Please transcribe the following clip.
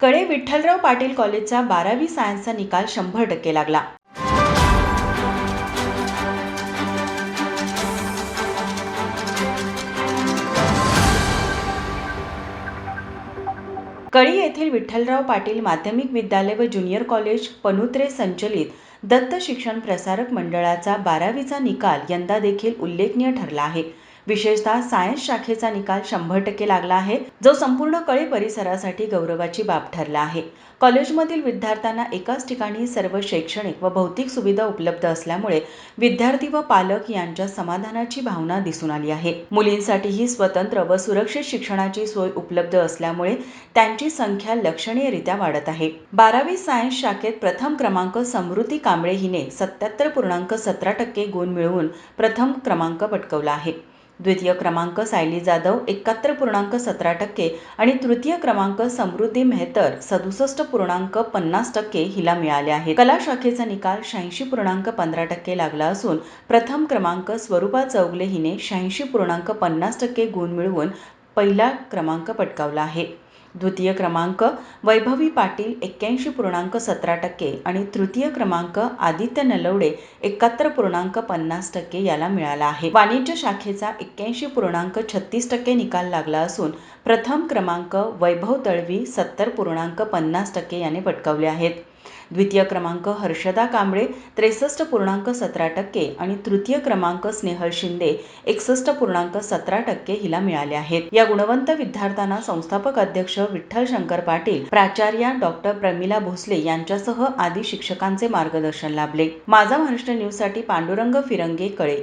कडे विठ्ठलराव पाटील कॉलेजचा बारावी सायन्सचा निकाल शंभर टक्के लागला. कळी येथील विठ्ठलराव पाटील माध्यमिक विद्यालय व ज्युनियर कॉलेज पनुत्रे संचलित दत्त शिक्षण प्रसारक मंडळाचा बारावीचा निकाल यंदा देखील उल्लेखनीय ठरला आहे. विशेषतः सायन्स शाखेचा निकाल शंभर टक्के लागला आहे जो संपूर्ण कळे परिसरासाठी गौरवाची बाब ठरला आहे. कॉलेजमधील विद्यार्थ्यांना एकाच ठिकाणी सर्व शैक्षणिक व भौतिक सुविधा उपलब्ध असल्यामुळे विद्यार्थी व पालक यांच्या समाधानाची भावना दिसून आली आहे. मुलींसाठीही स्वतंत्र व सुरक्षित शिक्षणाची सोय उपलब्ध असल्यामुळे त्यांची संख्या लक्षणीयरित्या वाढत आहे. बारावी सायन्स शाखेत प्रथम क्रमांक समृद्धी कांबळे हिने सत्याहत्तर पूर्णांक सतरा टक्के गुण मिळवून प्रथम क्रमांक पटकवला आहे. द्वितीय क्रमांक सायली जाधव एकाहत्तर पूर्णांक सतरा टक्के आणि तृतीय क्रमांक समृद्धी मेहतर सदुसष्ट पूर्णांक पन्नास टक्के हिला मिळाले आहे कला शाखेचा निकाल शहाऐंशी पूर्णांक पंधरा टक्के लागला असून प्रथम क्रमांक स्वरूपा चौगले हिने शहाऐंशी पूर्णांक पन्नास टक्के गुण मिळवून पहिला क्रमांक पटकावला आहे. द्वितीय क्रमांक वैभवी पाटील एक्क्याऐंशी पूर्णांक सतरा टक्के आणि तृतीय क्रमांक आदित्य नलवडे एकाहत्तर पूर्णांक पन्नास टक्के याला मिळाला आहे. वाणिज्य शाखेचा एक्क्याऐंशी पूर्णांक छत्तीस टक्के निकाल लागला असून प्रथम क्रमांक वैभव तळवी सत्तर पूर्णांक पन्नास टक्के याने पटकावले आहेत. द्वितीय क्रमांक हर्षदा कांबळे त्रेसष्ट पूर्णांक सतरा टक्के आणि तृतीय क्रमांक स्नेहल शिंदे एकसष्ट पूर्णांक सतरा टक्के हिला मिळाले आहेत. या गुणवंत विद्यार्थ्यांना संस्थापक अध्यक्ष विठ्ठल शंकर पाटील प्राचार्या डॉक्टर प्रमिला भोसले यांच्यासह आदी शिक्षकांचे मार्गदर्शन लाभले. माझा महाराष्ट्र न्यूजसाठी पांडुरंग फिरंगे कळे.